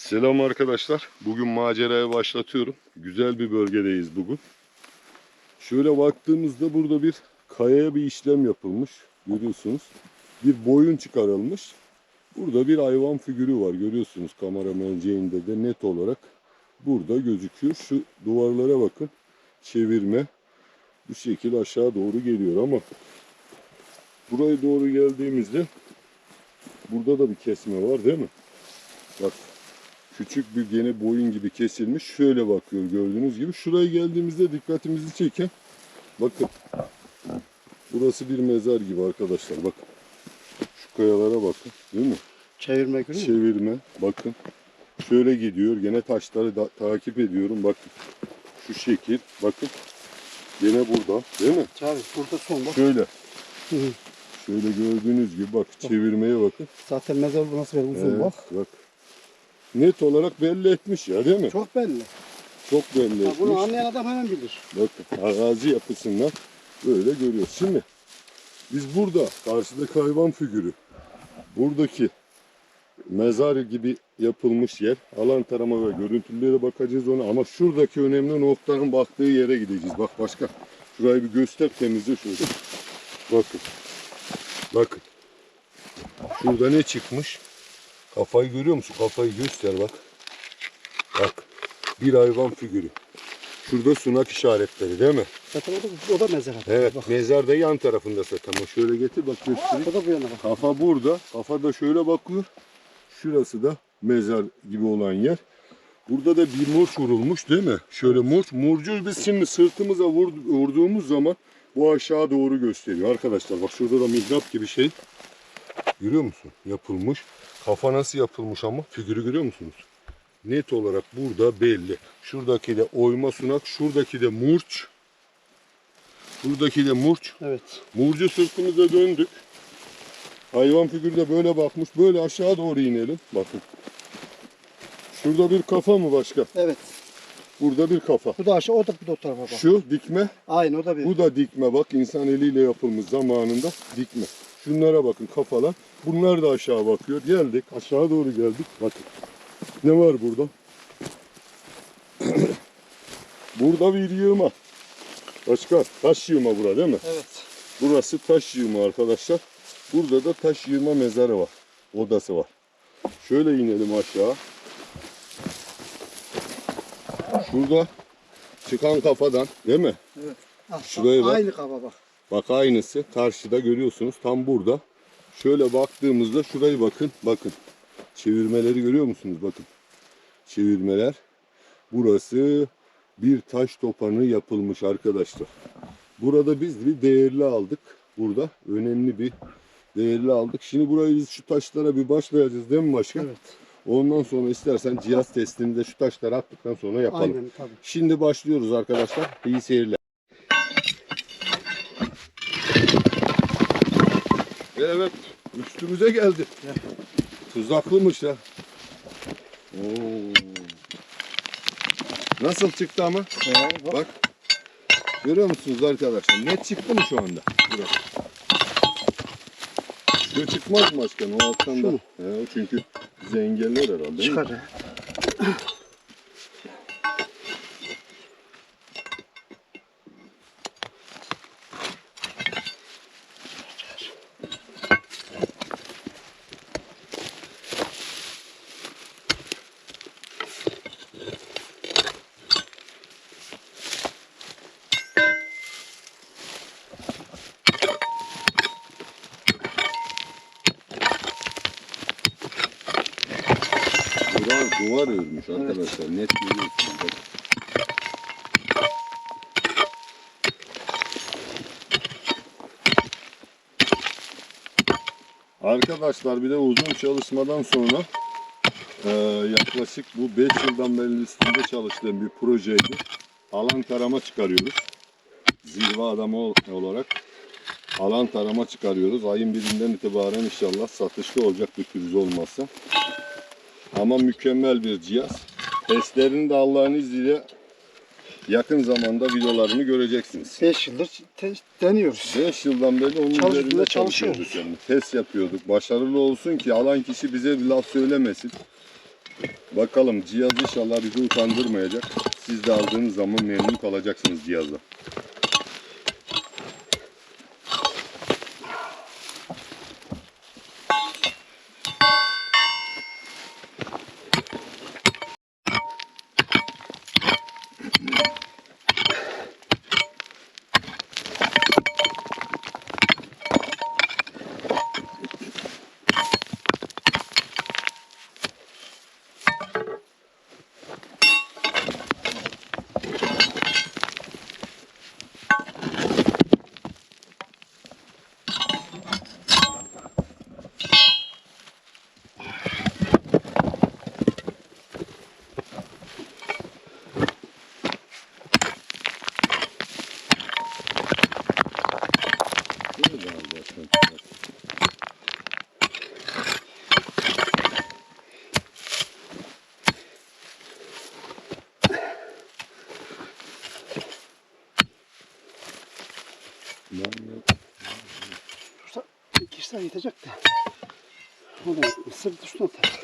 Selam arkadaşlar. Bugün maceraya başlatıyorum. Güzel bir bölgedeyiz bugün. Şöyle baktığımızda burada bir kayaya bir işlem yapılmış. Görüyorsunuz. Bir boyun çıkarılmış. Burada bir hayvan figürü var. Görüyorsunuz kamera merceğinde de net olarak burada gözüküyor. Şu duvarlara bakın. Çevirme. Bu şekil aşağı doğru geliyor ama buraya doğru geldiğimizde burada da bir kesme var değil mi? Bak küçük bir gene boyun gibi kesilmiş. Şöyle bakıyor gördüğünüz gibi. Şuraya geldiğimizde dikkatimizi çeken bakın burası bir mezar gibi arkadaşlar bakın. Şu kayalara bakın değil mi? Çevirme görüyor? Çevirme bakın. Şöyle gidiyor. Gene taşları da, takip ediyorum. Bakın. Şu şekil. Bakın. Gene burada. Değil mi? Çağrı burada son bak. Şöyle. Hı hı. Şöyle gördüğünüz gibi bak çevirmeye bakın. Zaten mezar bu nasıl böyle uzun Evet, bak. bak. Net olarak belli etmiş ya değil mi? Çok belli. Çok belli Ha, etmiş. bunu anlayan adam hemen bilir. Bakın arazi yapısından böyle görüyoruz. Şimdi biz burada karşıdaki hayvan figürü buradaki mezar gibi yapılmış yer alan tarama ve görüntülere bakacağız ona ama şuradaki önemli noktanın baktığı yere gideceğiz. Bak başka şurayı bir göster temizle şöyle. Bakın. Bakın. Şurada ne çıkmış? Kafayı görüyor musun? Kafayı göster bak. Bak. Bir hayvan figürü. Şurada sunak işaretleri değil mi? Zaten o da, o da mezar. Evet. Bak. Mezar da yan tarafında zaten. Ama şöyle getir bak göstereyim. O da bu yana bak. Kafa burada. Kafa da şöyle bakıyor. Şurası da mezar gibi olan yer. Burada da bir murç vurulmuş değil mi? Şöyle murç. Murcu biz şimdi sırtımıza vur- vurduğumuz zaman bu aşağı doğru gösteriyor. Arkadaşlar bak şurada da mihrap gibi şey. Görüyor musun? Yapılmış. Kafa nasıl yapılmış ama figürü görüyor musunuz? Net olarak burada belli. Şuradaki de oyma sunak, şuradaki de murç. Buradaki de murç. Evet. Murcu sırtımıza döndük. Hayvan figürü de böyle bakmış. Böyle aşağı doğru inelim. Bakın. Şurada bir kafa mı başka? Evet. Burada bir kafa. Bu da aşağı o da bu da o tarafa bak. Şu dikme. Aynı o da bir. Bu da dikme. Bak insan eliyle yapılmış zamanında dikme. Şunlara bakın kafalar. Bunlar da aşağı bakıyor. Geldik. Aşağı doğru geldik. Bakın. Ne var burada? burada bir yığma. Başka. Taş yığma bura değil mi? Evet. Burası taş yığma arkadaşlar. Burada da taş yığma mezarı var. Odası var. Şöyle inelim aşağı. Şurada çıkan kafadan değil mi? Evet. Ah, Şuraya bak. Aynı kafa bak. Bak aynısı karşıda görüyorsunuz tam burada. Şöyle baktığımızda şurayı bakın. Bakın. Çevirmeleri görüyor musunuz? Bakın. Çevirmeler. Burası bir taş topanı yapılmış arkadaşlar. Burada biz bir değerli aldık. Burada önemli bir değerli aldık. Şimdi burayı biz şu taşlara bir başlayacağız değil mi başkan? Evet. Ondan sonra istersen cihaz testini de şu taşlara attıktan sonra yapalım. Aynen tabii. Şimdi başlıyoruz arkadaşlar. İyi seyirler. Evet, üstümüze geldi. Ya. Tuzaklımış ya. Oo. Nasıl çıktı ama? Ee, bak. Bak. Görüyor musunuz arkadaşlar? Net çıktı mı şu anda? Burası. Şu çıkmaz başkan? O alttan da. He, çünkü bizi engeller herhalde. Çıkar ya. Duvar, örmüş arkadaşlar. Net görüyorsunuz. Arkadaşlar bir de uzun çalışmadan sonra eee, yaklaşık bu 5 yıldan beri üstünde çalıştığım bir projeydi. Alan tarama çıkarıyoruz. Zirve adamı ol- olarak alan tarama çıkarıyoruz. Ayın birinden itibaren inşallah satışta olacak bir pürüz olmazsa. Ama mükemmel bir cihaz. Testlerini de Allah'ın izniyle yakın zamanda videolarını göreceksiniz. 5 yıldır te- deniyoruz. 5 yıldan beri onun Çalışıyoruz, üzerinde çalışıyoruz. çalışıyorduk yani. Test yapıyorduk. Başarılı olsun ki alan kişi bize bir laf söylemesin. Bakalım cihaz inşallah bizi utandırmayacak. Siz de aldığınız zaman memnun kalacaksınız cihazla. Şöyle de al zaten. Dursa iki tane yetecek de. O da mısır dışına atar.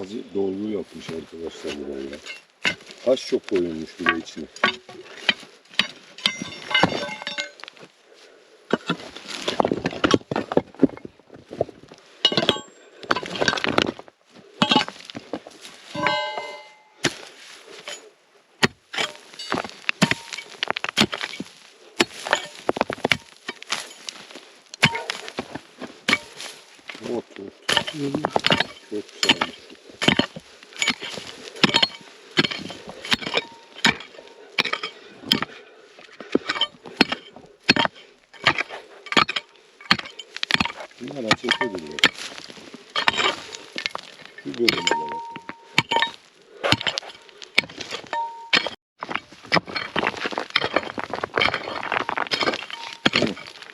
Azı dolgu yapmış arkadaşlar buraya. Taş çok koyulmuş bir de içine. Bunlar açık ediliyor. Şu de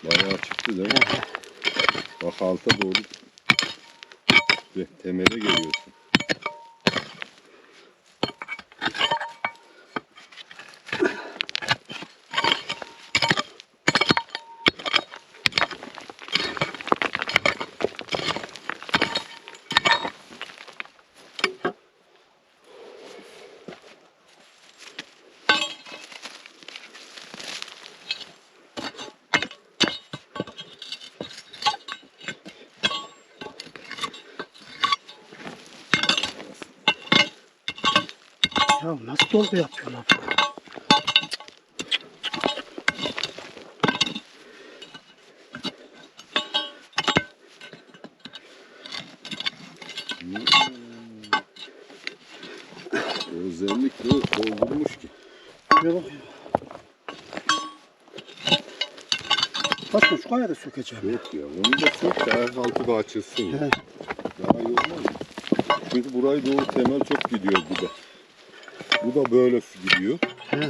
Bayağı çıktı değil mi? Bak alta doğru ve temele geliyorsun. Ya nasıl dolgu yapıyorlar? Hmm. Özellikle doldurmuş ki. Şuraya bak ya. Kaçma şu kaya da sökeceğim. Yok ya onu da çok da ayak altı da açılsın ya. He. Daha iyi olmaz mı? Çünkü burayı doğru temel çok gidiyor bu da. Bu da böyle gidiyor. He.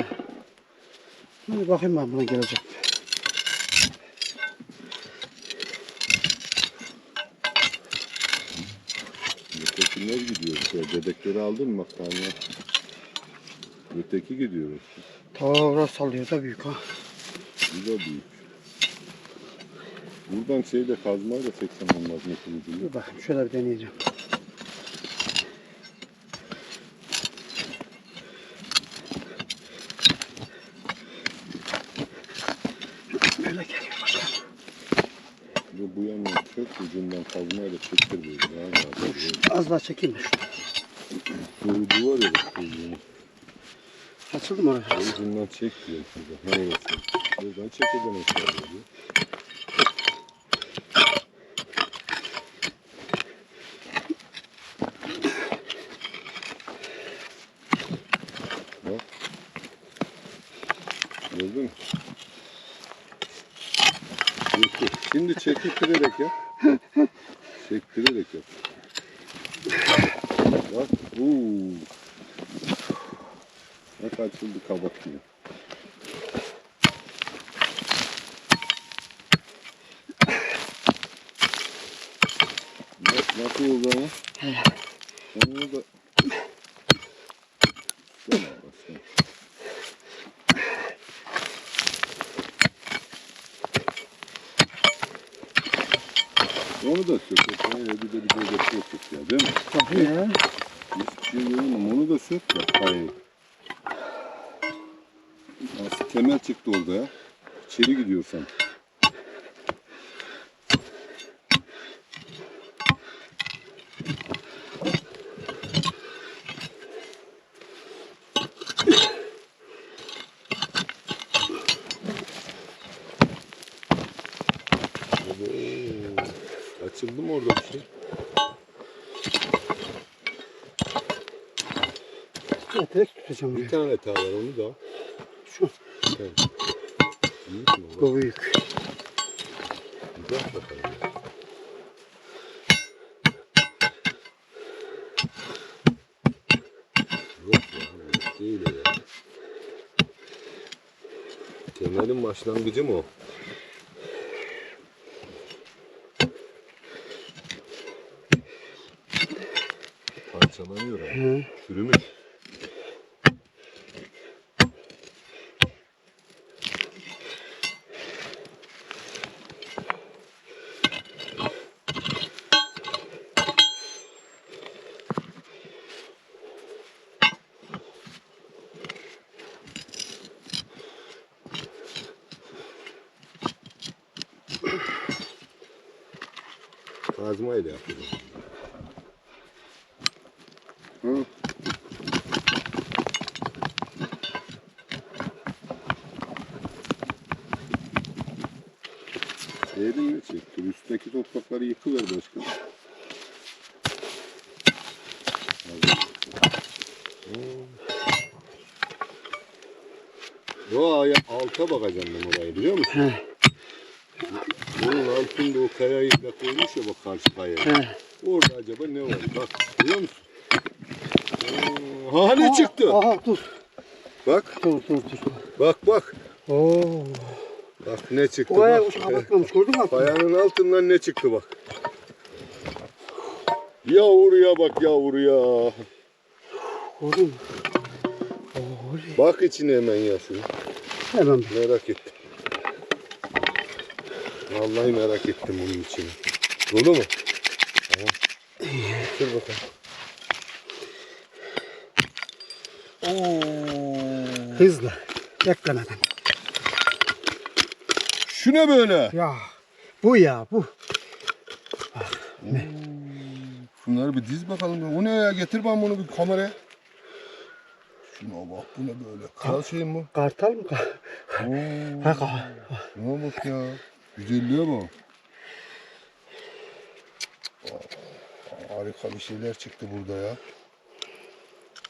Hadi bakayım ben buna gelecek. Ötekiler gidiyor. Bebekleri aldın mı? Bak tane. Öteki gidiyor. Ta orası sallıyor da büyük ha. Bu da büyük. Buradan şeyle kazmayla çeksem olmaz mı? Dur bakayım şöyle bir deneyeceğim. Böyle geliyor başkan. Bu bu yanına çok ucundan kazmayla çektir böyle. Yani abi, Az daha çekeyim mi şunu? Bu duvar ya bak kılıcını. Açıldı mı orası? Ucundan çek diyor şurada. Ha orası. Buradan çekeceğim aşağıya diyor. Bak. Gördün mü? Şimdi çektirerek yap. Çektirerek yap. Bak. Uuu. Bak açıldı kabak gibi. Nasıl oldu ama? Onu da Onu da sök. Bir de bir de sök ya değil mi? Tabii ya. Hiçbir şey görmüyorum. Onu da sök ya. Hayır. Nasıl kemer çıktı orada ya. İçeri gidiyorsan. Oo, Açıldı mı orada bir şey? Tutacağım. Bir tane daha var onu da. Şu. Evet. Büyük mü? Bu büyük. Bak bakalım. Yok ya, yok değil o ya. Kemerin başlangıcı mı o? Hı. Eğri ne çekti? Üstteki toprakları yıkıver başkan. O aya alta bakacağım ben orayı biliyor musun? Bunun altında o kayayı da koymuş ya bak karşı kayaya. He. Orada acaba ne var? Bak biliyor musun? Oo, Ha ne çıktı? Aha dur. Bak Dur dur dur. bak bak. Oo. Bak ne çıktı Vay bak. uç kapatmamış gördün mü? Kayanın altından ne çıktı bak. Yavruya bak yavruya. Gördün mü? Bak içine hemen ya şunu. Hemen Merak ettim. Vallahi merak ettim onun içini. Dolu mu? Tamam. Dur bakalım. Oo. hızlı. Beklemeden. Şu ne böyle? Ya bu ya bu. Şunları bir diz bakalım. O ne ya? Getir ben bunu bir kameraya. Şuna bak bu ne böyle? Kral şey mi Kartal mı? bu? Oo. Ha, ka- Şuna bak ya. Güzelliğe bak. Aa, Harika bir şeyler çıktı burada ya.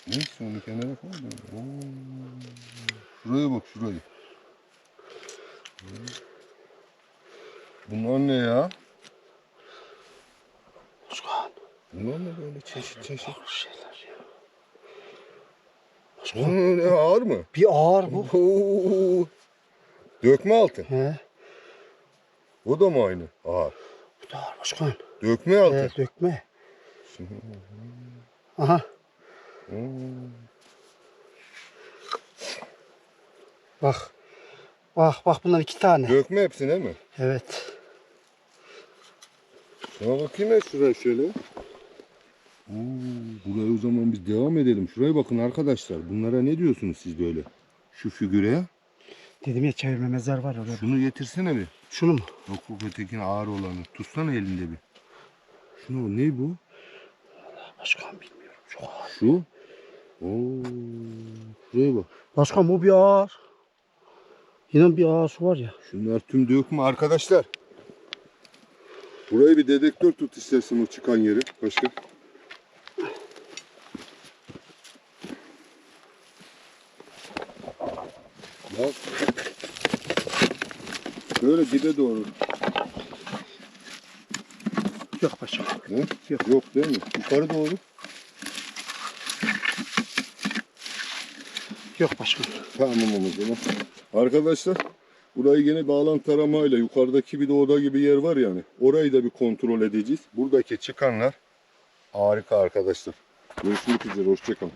Neyse onu kenara koydum. Şuraya bak şurayı. Bunlar ne ya? Başkan. Bunlar ne böyle çeşit çeşit? Şeyler ya. Bunun ne ağır mı? Bir ağır bu. Oo. Dökme altın. He. O da mı aynı? Ağır. Bu da ağır başkan. Dökme altın. He, dökme. Aha. Hmm. Bak. Bak bak bunlar iki tane. Dökme hepsine mi? Evet. Şuna bakayım ya şuraya şöyle. Oo, buraya o zaman biz devam edelim. Şuraya bakın arkadaşlar. Bunlara ne diyorsunuz siz böyle? Şu figüre. Dedim ya çevirme mezar var orada. Şunu getirsene bir. Şunu mu? Yok yok ötekinin ağır olanı. Tutsana elinde bir. Bak, ne bu? Başkan bilmiyorum. Çok ağır. Şu. Oo, şuraya bak. Başkan bu bir ağır. Yine bir ağır su var ya. Şunlar tüm dökme arkadaşlar. Burayı bir dedektör tut istersen o çıkan yeri. Başka. Bak. Böyle dibe doğru. Yok başkan. Ne? Yok. Yok değil mi? Yukarı doğru. Yok başkan. Tamam o zaman. Arkadaşlar burayı yine bağlantı taramayla yukarıdaki bir de oda gibi yer var yani. Orayı da bir kontrol edeceğiz. Buradaki çıkanlar harika arkadaşlar. Görüşmek üzere. Hoşçakalın.